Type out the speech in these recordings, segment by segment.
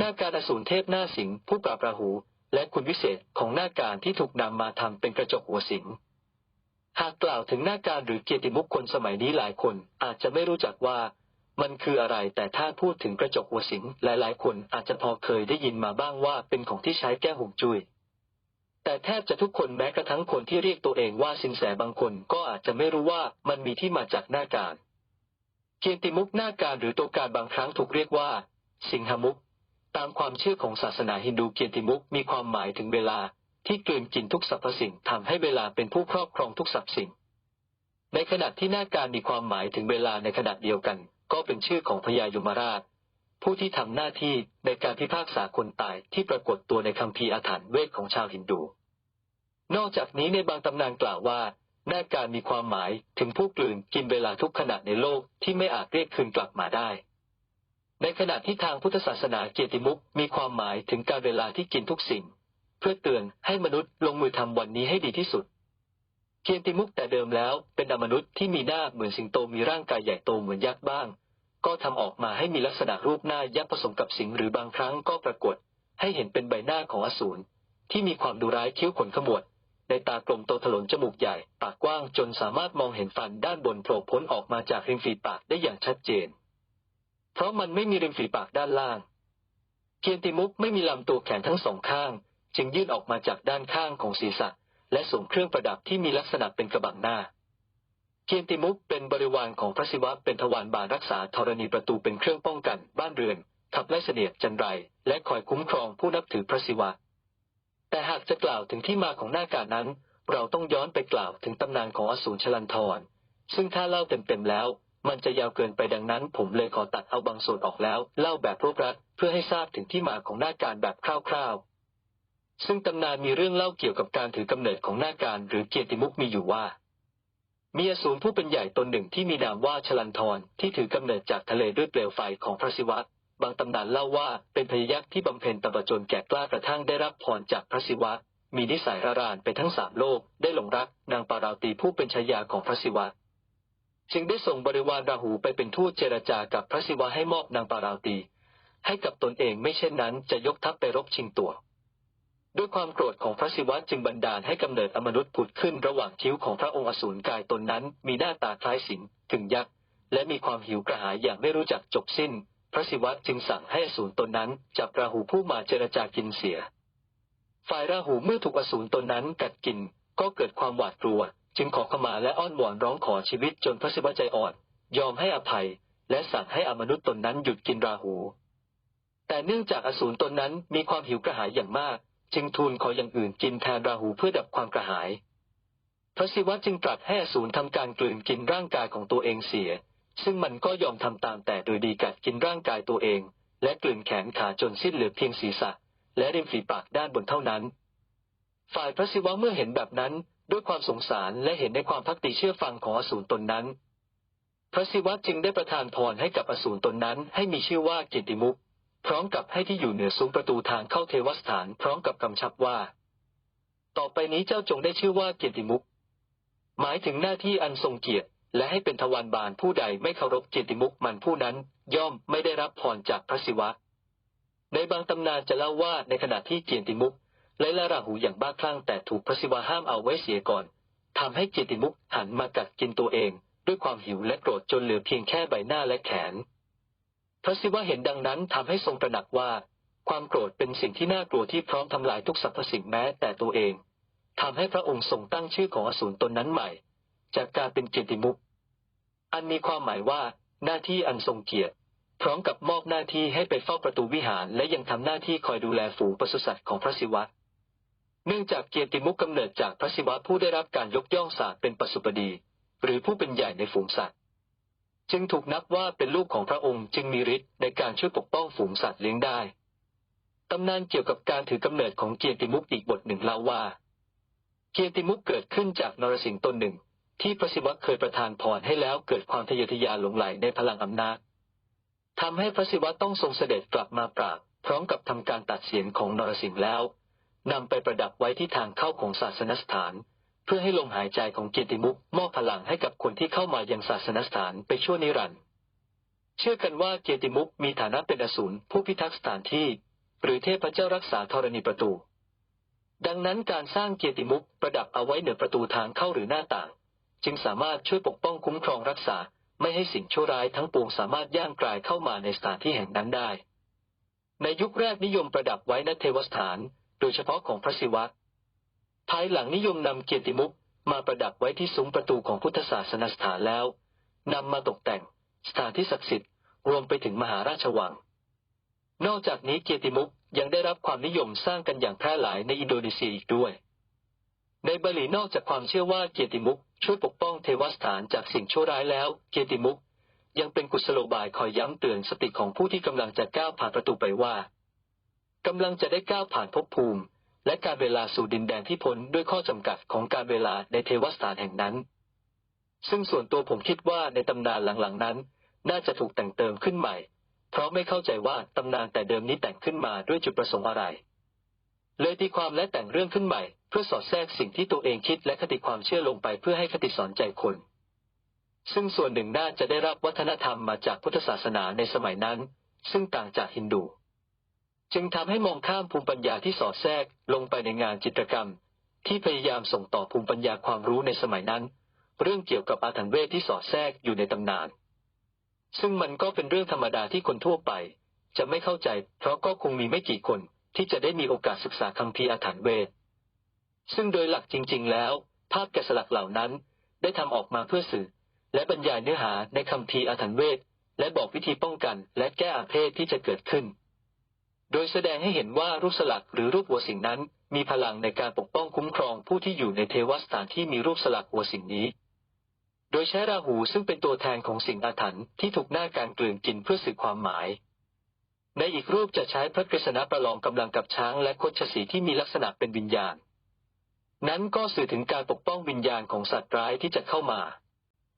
หน้าการอสูรเทพหน้าสิงผู้ปราบราหู และคุณวิเศษของหน้าการที่ถูกนำมาทำเป็นกระจกหัวสิงหากกล่าวถึงหน้าการหรือเกียรติมุขคนสมัยนี้หลายคนอาจจะไม่รู้จักว่ามันคืออะไรแต่ถ้าพูดถึงกระจกหัวสิงห์หลายๆ คนอาจจะพอเคยได้ยินมาบ้างว่าเป็นของที่ใช้แก้หงจุย้ยแต่แทบจะทุกคนแม้กระทั่งคนที่เรียกตัวเองว่าสินแสบางคนก็อาจจะไม่รู้ว่ามันมีที่มาจากหน้าการเกียรติมุกหน้าการหรือตัวการบางครั้งถูกเรียกว่า สิงหมุก ตามความเชื่อของศาสนาฮินดูเกียรติมุกมีความหมายถึงเวลาที่กลืนกินทุกสรรพสิ่งทำให้เวลาเป็นผู้ครอบครองทุกสรรพสิ่ง ในขณะที่หน้าการมีความหมายถึงเวลาในขณะเดียวกัน ก็เป็นชื่อของพญายมราช ผู้ที่ทำหน้าที่ในการพิพากษาคนตายที่ปรากฏตัวในคัมภีร์อาถรรพ์เวทของชาวฮินดู นอกจากนี้ในบางตำนานกล่าวว่าหน้าการมีความหมายถึงผู้กลืนกินเวลาทุกขณะในโลกที่ไม่อาจเรียกคืนกลับมาได้ ในขณะที่ทางพุทธศาสนาเกียรติมุกมีความหมายถึงการเวลาที่กินทุกสิ่ง เพื่อเตือนให้มนุษย์ลงมือทำวันนี้ให้ดีที่สุด เกียรติมุกแต่เดิมแล้วเป็นอมนุษย์ที่มีหน้าเหมือนสิงโตมีร่างกายใหญ่โตเหมือนยักษ์บ้าง ก็ทำออกมาให้มีลักษณะรูปหน้ายักษ์ผสมกับสิงหรือบางครั้งก็ปรากฏ ให้เห็นเป็นใบหน้าของอสูรที่มีความดุร้ายคิ้วขนขมวด ในตากลมโตถลนจมูกใหญ่ ปากกว้างจนสามารถมองเห็นฟันด้านบนโผล่พ้นออกมาจากริมฝีปากได้อย่างชัดเจน เพราะมันไม่มีริมฝีปากด้านล่างเกียรติมุกไม่มีลำตัวแขนทั้งสองข้าง จึงยื่นออกมาจากด้านข้างของศีรษะ และสวมเครื่องประดับที่มีลักษณะเป็นกระบังหน้าเกียรติมุกเป็นบริวารของพระศิวะเป็นทวารบาลรักษาธรณีประตูเป็นเครื่องป้องกัน บ้านเรือนขับไล่เสนียดจันไร และคอยคุ้มครองผู้นับถือพระศิวะ แต่หากจะกล่าวถึงที่มาของหน้าการนั้น เราต้องย้อนไปกล่าวถึงตำนานของอสูรชลันทรซึ่งถ้าเล่าเต็มๆแล้ว มันจะยาวเกินไปดังนั้น ผมเลยขอตัดเอาบางส่วนออกแล้ว เล่าแบบรวบรัดเพื่อให้ทราบถึงที่มาของหน้าการแบบคร่าวๆ ซึ่งตำนานมีเรื่องเล่าเกี่ยวกับการถือกำเนิดของหน้าการหรือเกียรติมุกมีอยู่ว่ามีอสูรผู้เป็นใหญ่ตนหนึ่งที่มีนามว่าชลันทรที่ถือกำเนิดจากทะเลด้วยเปลวไฟของพระศิวะบางตำนานเล่าว่าเป็นพญายักษ์ที่บำเพ็ญตบะจนแก่กล้ากระทั่งได้รับพรจากพระศิวะ มีนิสัยระรานไปทั้งสามโลก ได้หลงรัก นางปาราวตีผู้เป็นชายาของพระศิวะ จึงได้ส่งบริวารราหูไปเป็นทูตเจรจากับพระศิวะให้มอบนางปาราวตี ให้กับตนเองไม่เช่นนั้นจะยกทัพไปรบชิงตัว ด้วยความโกรธของพระศิวะจึงบันดาลให้กำเนิดอมนุษย์ผุดขึ้นระหว่างคิ้วของพระองค์อสูรกายตนนั้น มีหน้าตาคล้ายสิงห์ถึงยักษ์และมีความหิวกระหายอย่างไม่รู้จักจบสิ้น พระศิวะจึงสั่งให้อสูรตนนั้นจับราหูผู้มาเจรจากินเสีย ฝ่ายราหูเมื่อถูกอสูรตนนั้นกัดกินก็เกิดความหวาดกลัว จึงขอขมาและอ้อนวอนร้องขอชีวิตจนพระศิวะใจอ่อน ยอมให้อภัย และสั่งให้อมนุษย์ตนนั้นหยุดกินราหู แต่เนื่องจากอสูรตนนั้นมีความหิวกระหายอย่างมาก จึงทูลขออย่างอื่นกินแทนราหูเพื่อดับความกระหาย พระศิวะจึงตรัสให้อสูรทำการกลืนกินร่างกายของตัวเองเสีย ซึ่งมันก็ยอมทำตามแต่โดยดีกัดกินร่างกายตัวเอง และกลืนแขนขาจนสิ้นเหลือเพียงศีรษะ และริมฝีปากด้านบนเท่านั้น ฝ่ายพระศิวะเมื่อเห็นแบบนั้น ด้วยความสงสารและเห็นในความพักดีเชื่อฟังของอสูรตนนั้น พระศิวะจึงได้ประทานพรให้กับอสูรตนนั้นให้มีชื่อว่ากิตติมุกพร้อมกับให้ที่อยู่เหนือซุ้มประตูทางเข้าเทวสถานพร้อมกับกำชับว่า ต่อไปนี้เจ้าจงได้ชื่อว่าเกียรติมุกหมายถึงหน้าที่อันทรงเกียรติและให้เป็นทวารบาลผู้ใดไม่เคารพเกียรติมุกมันผู้นั้น ย่อมไม่ได้รับพรจากพระศิวะ ในบางตำนานจะเล่าว่าในขณะที่เกียรติมุก ไลลาราหูอย่างบ้าคลั่งแต่ถูกพระศิวะห้ามเอาไว้เสียก่อนทำให้เกียรติมุกหันมากัดกินตัวเอง ด้วยความหิวและโกรธจนเหลือเพียงแค่ใบหน้าและแขน พระศิวะเห็นดังนั้นทำให้ทรงตระหนักว่า ความโกรธเป็นสิ่งที่น่ากลัวที่พร้อมทำลายทุกสรรพสิ่งแม้แต่ตัวเองทำให้พระองค์ทรงตั้งชื่อของอสูรตนนั้นใหม่ จากการเป็นเกียรติมุกอันมีความหมายว่า หน้าที่อันทรงเกียรติพร้อมกับมอบหน้าที่ให้ไปเฝ้าประตูวิหารและยังทำหน้าที่คอยดูแลฝูงปศุสัตว์ของพระศิวะ เนื่องจากเกียรติมุกกำเนิดจากพระศิวะผู้ได้รับการยกย่องศาสตร์เป็นปสุปดี หรือผู้เป็นใหญ่ในฝูงสัตว์ จึงถูกนับว่าเป็นลูกของพระองค์จึงมีฤทธิ์ในการช่วยปกป้องฝูงสัตว์เลี้ยงได้ตำนานเกี่ยวกับการถือกำเนิดของเกียรติมุกอีกบทหนึ่งเล่าว่า เกียรติมุกเกิดขึ้นจากนรสิงห์ตนหนึ่ง ที่พระศิวะเคยประทานพรให้แล้วเกิดความทะเยอทะยานหลงไหลในพลังอำนาจทำให้พระศิวะต้องทรงเสด็จกลับมาปราบพร้อมกับทำการตัดเสียนของนรสิงห์แล้ว นำไปประดับไว้ที่ทางเข้าของศาสนสถาน เพื่อให้ลมหายใจของเกียรติมุกมอบพลังให้กับคนที่เข้ามายังศาสนสถานไปชั่วนิรันดร์เชื่อกันว่าเกียรติมุกมีฐานะเป็นอสูรผู้พิทักษ์สถานที่ หรือเทพเจ้ารักษาธรณีประตู ดังนั้นการสร้างเกียรติมุกประดับเอาไว้เหนือประตูทางเข้าหรือหน้าต่าง จึงสามารถช่วยปกป้องคุ้มครองรักษาไม่ให้สิ่งชั่วร้ายทั้งปวงสามารถย่างกลายเข้ามาในสถานที่แห่งนั้นได้ ในยุคแรกนิยมประดับไว้ณเทวสถาน โดยเฉพาะของพระศิวะ ภายหลังนิยมนำเกียรติมุกมาประดับไว้ที่ซุ้มประตูของพุทธศาสนสถานแล้วนำมาตกแต่ง สถานที่ศักดิ์สิทธิ์รวมไปถึงมหาราชวัง นอกจากนี้เกียรติมุกยังได้รับความนิยมสร้างกันอย่างแพร่หลายในอินโดนีเซียอีกด้วย ในบาหลีนอกจากความเชื่อว่าเกียรติมุกช่วยปกป้องเทวสถานจากสิ่งชั่วร้ายแล้ว เกียรติมุกยังเป็นกุศโลบายคอยย้ำเตือนสติของผู้ที่กำลังจะก้าวผ่านประตูไปว่า กำลังจะได้ก้าวผ่านภพภูมิ และการเวลาสู่ดินแดนที่พ้นด้วยข้อจำกัดของการเวลาในเทวสถานแห่งนั้น ซึ่งส่วนตัวผมคิดว่าในตำนานหลังๆนั้น น่าจะถูกแต่งเติมขึ้นใหม่ เพราะไม่เข้าใจว่าตำนานแต่เดิมนี้แต่งขึ้นมาด้วยจุดประสงค์อะไร เลยตีความและแต่งเรื่องขึ้นใหม่ เพื่อสอดแทรกสิ่งที่ตัวเองคิดและคติความเชื่อลงไปเพื่อให้คติสอนใจคนซึ่งส่วนหนึ่งน่าจะได้รับวัฒนธรรมมาจากพุทธศาสนาในสมัยนั้น ซึ่งต่างจากฮินดู จึงทำให้มองข้ามภูมิปัญญาที่สอดแทรกลงไปในงานจิตรกรรม ที่พยายามส่งต่อภูมิปัญญาความรู้ในสมัยนั้น เรื่องเกี่ยวกับอาถรรพ์เวทที่สอดแทรกอยู่ในตำนาน ซึ่งมันก็เป็นเรื่องธรรมดาที่คนทั่วไป จะไม่เข้าใจ เพราะก็คงมีไม่กี่คนที่จะได้มีโอกาสศึกษาคัมภีอาถรรพ์เวท ซึ่งโดยหลักจริง ๆ แล้ว ภาพแกะสลักเหล่านั้นได้ทำออกมาเพื่อสื่อ และบรรยายเนื้อหาในคัมภีอาถรรพ์เวทและบอกวิธีป้องกันและแก้อาเพศที่จะเกิดขึ้น โดยแสดงให้เห็นว่ารูปสลักหรือรูปหัวสิงนั้น มีพลังในการปกป้องคุ้มครองผู้ที่อยู่ในเทวสถานที่มีรูปสลักหัวสิงนี้ โดยใช้ราหูซึ่งเป็นตัวแทนของสิ่งอาถรรพ์ที่ถูกหน้าการกลืนกินเพื่อสื่อความหมาย ในอีกรูปจะใช้พระกฤษณะประลองกำลังกับช้างและโคชสีที่มีลักษณะเป็นวิญญาณ นั้นก็สื่อถึงการปกป้องวิญญาณของสัตว์ร้ายที่จะเข้ามา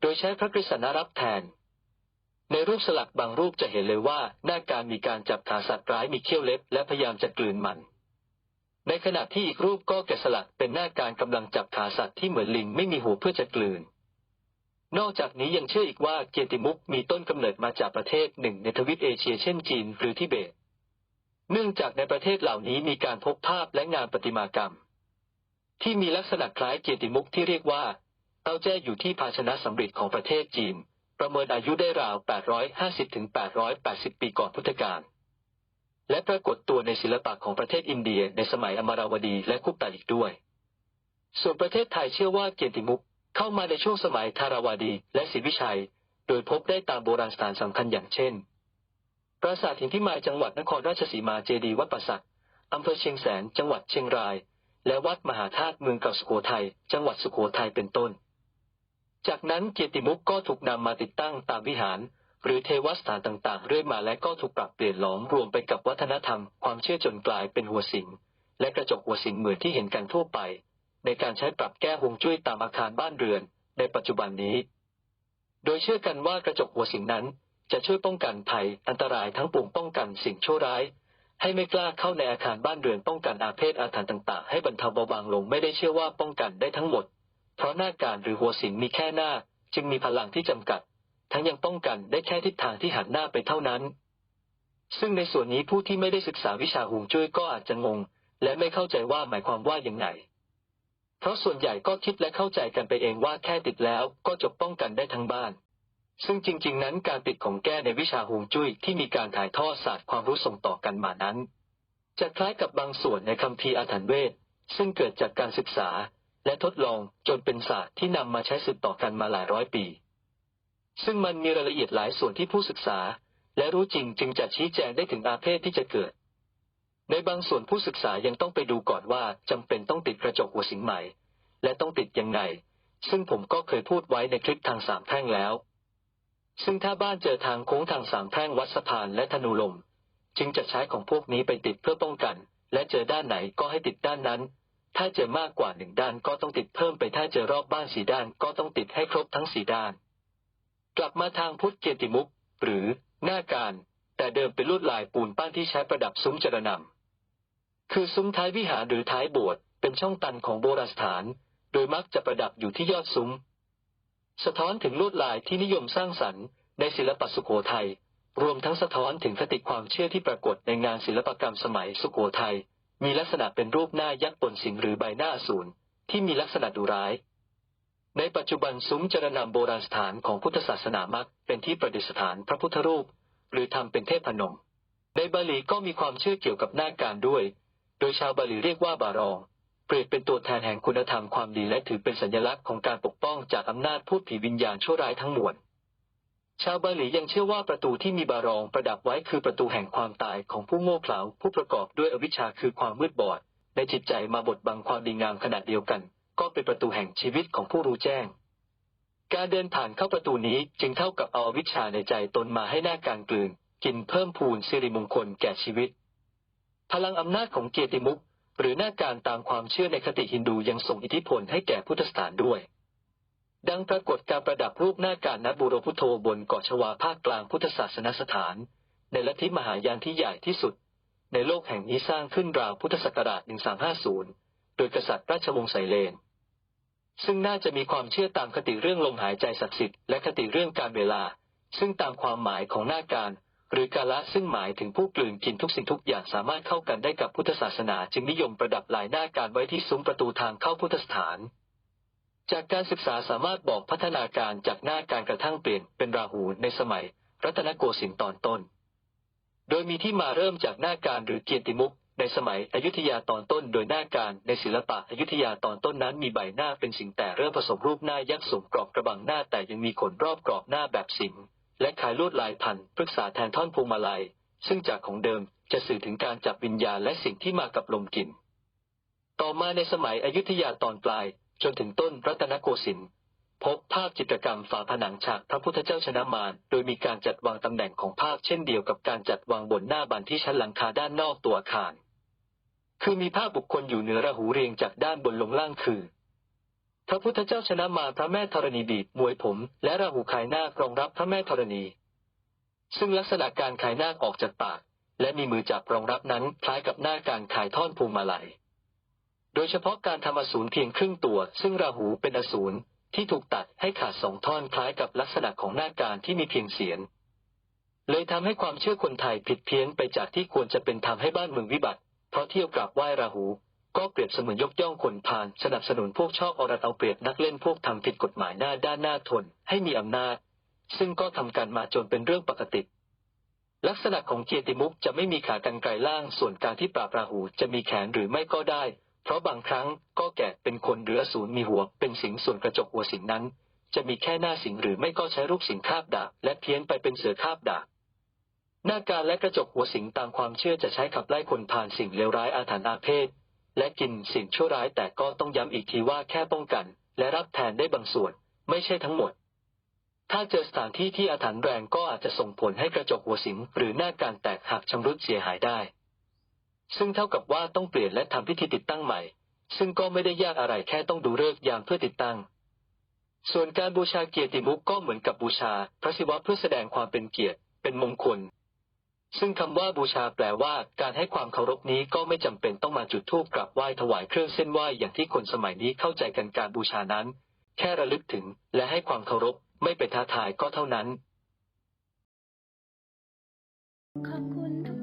โดยใช้พระกฤษณะรับแทน ในรูปสลักบางรูปจะเห็นเลยว่าหน้าการมีการจับขาสัตว์ร้ายมีเขี้ยวเล็บ และพยายามจะกลืนมัน ในขณะที่อีกรูปก็แกะสลักเป็นหน้าการกำลังจับขาสัตว์ที่เหมือนลิงไม่มีหูเพื่อจะกลืน นอกจากนี้ยังเชื่ออีกว่าเกียรติมุกมีต้นกำเนิดมาจากประเทศหนึ่งในทวีปเอเชียเช่นจีนหรือทิเบต เนื่องจากในประเทศเหล่านี้มีการพบภาพและงานประติมากรรม ที่มีลักษณะคล้ายเกียรติมุกที่เรียกว่าเต้าแจ้อยู่ที่ภาชนะสำริดของประเทศจีน ประเมินอายุได้ราว 850-880 ปีก่อนพุทธกาล และปรากฏตัวในศิลปะของประเทศอินเดียในสมัยอมราวดีและกุปตาอีกด้วย ส่วนประเทศไทยเชื่อว่าเกียรติมุกเข้ามาในช่วงสมัยธาราวดีและศรีวิชัย โดยพบได้ตามโบราณสถานสำคัญอย่างเช่น ปราสาทหินพิมายจังหวัดนครราชสีมาเจดีวัดประสักอำเภอเชียงแสน จังหวัดเชียงราย และวัดมหาธาตุเมืองเก่าสุโขทัย จังหวัดสุโขทัยเป็นต้น จากนั้นเกียรติมุกก็ถูกนำมาติดตั้งตามวิหาร หรือเทวสถานต่างๆ เรื่อยมาและก็ถูกปรับเปลี่ยนหลอมรวมไปกับวัฒนธรรม ความเชื่อจนกลายเป็นหัวสิงและกระจกหัวสิงเหมือนที่เห็นกันทั่วไป ในการใช้ปรับแก้ฮวงจุ้ยตามอาคารบ้านเรือน ในปัจจุบันนี้ โดยเชื่อกันว่ากระจกหัวสิงนั้น จะช่วยป้องกันภัยอันตรายทั้งปวงป้องกันสิ่งชั่วร้าย ให้ไม่กล้าเข้าในอาคารบ้านเรือนป้องกันอาเพศอาถรรพ์ต่าง ๆ ให้บรรเทาเบาบางลงไม่ได้เชื่อว่าป้องกันได้ทั้งหมด เพราะหน้าการหรือหัวสิงมีแค่หน้า จึงมีพลังที่จำกัด ทั้งยังป้องกันได้แค่ทิศทางที่หันหน้าไปเท่านั้น ซึ่งในส่วนนี้ผู้ที่ไม่ได้ศึกษาวิชาฮวงจุ้ยก็อาจจะงง และไม่เข้าใจว่าหมายความว่าอย่างไงเพราะส่วนใหญ่ก็คิดและเข้าใจกันไปเองว่าแค่ติดแล้วก็จบป้องกันได้ทั้งบ้าน ซึ่งจริง ๆ นั้นการติดของแก้ในวิชาฮวงจุ้ยที่มีการถ่ายทอดศาสตร์ความรู้ส่งต่อกันมานั้น จะคล้ายกับบางส่วนในคัมภีอาถรรพ์เวทซึ่งเกิดจากการศึกษา และทดลองจนเป็นศาสตร์ที่นำมาใช้สืบต่อกันมาหลายร้อยปี ซึ่งมันมีรายละเอียดหลายส่วนที่ผู้ศึกษา และรู้จริงจึงจะชี้แจงได้ถึงอาเพศที่จะเกิด ในบางส่วนผู้ศึกษายังต้องไปดูก่อนว่าจำเป็นต้องติดกระจกหัวสิงใหม่ และต้องติดยังไง ซึ่งผมก็เคยพูดไว้ในคลิปทางสามแพร่งแล้ว ซึ่งถ้าบ้านเจอทางโค้งทางสามแพร่งวัดสะพานและธนูลม จึงจะใช้ของพวกนี้ไปติดเพื่อป้องกัน และเจอด้านไหนก็ให้ติดด้านนั้น ถ้าเจอมากกว่าหนึ่งด้านก็ต้องติดเพิ่มไปถ้าเจอรอบบ้านสีด้านก็ต้องติดให้ครบทั้งสีด้าน กลับมาทางพุทธเกียรติมุกหรือหน้าการ แต่เดิมเป็นลวดลายปูนปั้นที่ใช้ประดับซุ้มจรนำคือซุ้มท้ายวิหารหรือท้ายโบสถ์เป็นช่องตันของโบราณสถาน โดยมักจะประดับอยู่ที่ยอดซุ้ม สะท้อนถึงลวดลายที่นิยมสร้างสรรค์ในศิลปะสุโขทัยรวมทั้งสะท้อนถึงคติความเชื่อที่ปรากฏในงานศิลปกรรมสมัยสุโขทัย มีลักษณะเป็นรูปหน้ายักษ์ปนสิงหรือใบหน้าอสูรที่มีลักษณะดุร้าย ในปัจจุบันซุ้มจรนำโบราณสถานของพุทธศาสนามักเป็นที่ประดิษฐานพระพุทธรูป หรือทำเป็นเทพนม ในบาลีก็มีความเชื่อเกี่ยวกับหน้าการด้วย โดยชาวบาลีเรียกว่าบารอง เปรียบเป็นตัวแทนแห่งคุณธรรมความดีและถือเป็นสัญลักษณ์ของการปกป้องจากอำนาจพูดผีวิญญาณชั่วร้ายทั้งมวล ชาวบาหลียังเชื่อว่าประตูที่มีบารองประดับไว้คือประตูแห่งความตายของผู้โง่เขลาผู้ประกอบด้วยอวิชชาคือความมืดบอด ในจิตใจมาบดบังความดีงามขนาดเดียวกัน ก็เป็นประตูแห่งชีวิตของผู้รู้แจ้ง การเดินผ่านเข้าประตูนี้จึงเท่ากับเอาวิชาในใจตนมาให้หน้าการกลืน กินเพิ่มพูนสิริมงคลแก่ชีวิต พลังอำนาจของเกียรติมุขหรือหน้าการตามความเชื่อในคติฮินดูยังส่งอิทธิพลให้แก่พุทธสถานด้วย ดังปรากฏการประดับรูปหน้าการนับูโรพุทโธบนเกาะชวาภาคกลางพุทธศาสนสถาน ในลัทธิมหายานที่ใหญ่ที่สุด ในโลกแห่งนี้สร้างขึ้นราวพุทธศักราช 1350 โดยกษัตริย์ราชวงศ์ไสเลน ซึ่งน่าจะมีความเชื่อตามคติเรื่องลมหายใจศักดิ์สิทธิ์และคติเรื่องการเวลา ซึ่งตามความหมายของหน้าการหรือกาละซึ่งหมายถึงผู้กลืนกินทุกสิ่งทุกอย่างสามารถเข้ากันได้กับพุทธศาสนาจึงนิยมประดับลายหน้าการไว้ที่ซุ้มประตูทางเข้าพุทธสถาน จากการศึกษาสามารถบอกพัฒนาการจากหน้าการกระทั่งเปลี่ยนเป็นราหูในสมัย รัตนโกสินทร์ตอนต้น โดยมีที่มาเริ่มจากหน้าการหรือเกียรติมุกในสมัยอยุธยาตอนต้น โดยหน้าการในศิลปะอยุธยาตอนต้นนั้นมีใบหน้าเป็นสิงแต่เริ่มผสมรูปหน้ายักษ์สวมกรอบกระบังหน้าแต่ยังมีขนรอบกรอบหน้าแบบสิงและขายลวดลายพันปรึกษาแทนท่อนพวงมาลัย ซึ่งจากของเดิมจะสื่อถึงการจับวิญญาณและสิ่งที่มากับลมกลิ่น ต่อมาในสมัยอยุธยาตอนปลาย จนถึงต้นรัตนโกสินทร์พบภาพจิตรกรรมฝาผนังฉากพระพุทธเจ้าชนะมารโดยมีการจัดวางตำแหน่งของภาพเช่นเดียวกับการจัดวางบนหน้าบานที่ชั้นหลังคาด้านนอกตัวอาคาร คือมีภาพบุคคลอยู่เหนือราหูเรียงจากด้านบนลงล่างคือ พระพุทธเจ้าชนะมารพระแม่ธรณีบีบมวยผม และราหูขายหน้ารองรับพระแม่ธรณี ซึ่งลักษณะการขายหน้าออกจากปาก และมีมือจับรองรับนั้นคล้ายกับหน้าการขายท่อนพวงมาลัย โดยเฉพาะการทำอสูรเพียงครึ่งตัว ซึ่งราหูเป็นอสูรที่ถูกตัดให้ขาดสองท่อนคล้ายกับลักษณะของหน้าการที่มีเพียงเสียน เลยทำให้ความเชื่อคนไทยผิดเพี้ยนไปจากที่ควรจะเป็นทำให้บ้านเมืองวิบัติ เพราะเที่ยวกราบไหว้ราหู ก็เปรียบเสมือนยกย่องคนพาลสนับสนุนพวกชอบเอารัดเอาเปรียบนักเล่นพวกทำผิดกฎหมายหน้าด้านหน้าทนให้มีอำนาจ ซึ่งก็ทำกันมาจนเป็นเรื่องปกติลักษณะของเกียรติมุกจะไม่มีขากรรไกรล่าง ส่วนการที่ปราบราหูจะมีแขนหรือไม่ก็ได้ เพราะบางครั้งก็แกะเป็นคนหรืออสูรมีหัว เป็นสิงส่วนกระจกหัวสิงนั้น จะมีแค่หน้าสิงหรือไม่ก็ใช้รูปสิงคาบดาบและเพี้ยนไปเป็นเสือคาบดาบหน้าการและกระจกหัวสิงตามความเชื่อจะใช้ขับไล่คนผ่านสิ่งเลวร้ายอาถรรพ์อาเพศ และกินสิ่งชั่วร้ายแต่ก็ต้องย้ำอีกทีว่าแค่ป้องกัน และรับแทนได้บางส่วน ไม่ใช่ทั้งหมด ถ้าเจอสถานที่ที่อาถรรพ์แรงก็อาจจะส่งผลให้กระจกหัวสิงหรือหน้าการแตกหักชำรุดเสียหายได้ ซึ่งเท่ากับว่าต้องเปลี่ยนและทำพิธีติดตั้งใหม่ ซึ่งก็ไม่ได้ยากอะไรแค่ต้องดูฤกษ์ยามเพื่อติดตั้ง ส่วนการบูชาเกียรติมุกก็เหมือนกับบูชา พระศิวะเพื่อแสดงความเป็นเกียรติ เป็นมงคล ซึ่งคำว่าบูชาแปลว่า การให้ความเคารพนี้ก็ไม่จำเป็นต้องมาจุดธูปกราบไหว้ถวายเครื่องเส้นไหว้อย่างที่คนสมัยนี้เข้าใจกันการบูชานั้น แค่ระลึกถึงและให้ความเคารพไม่ไปท้าทายก็เท่านั้นขอบคุณทุก